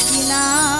কিনা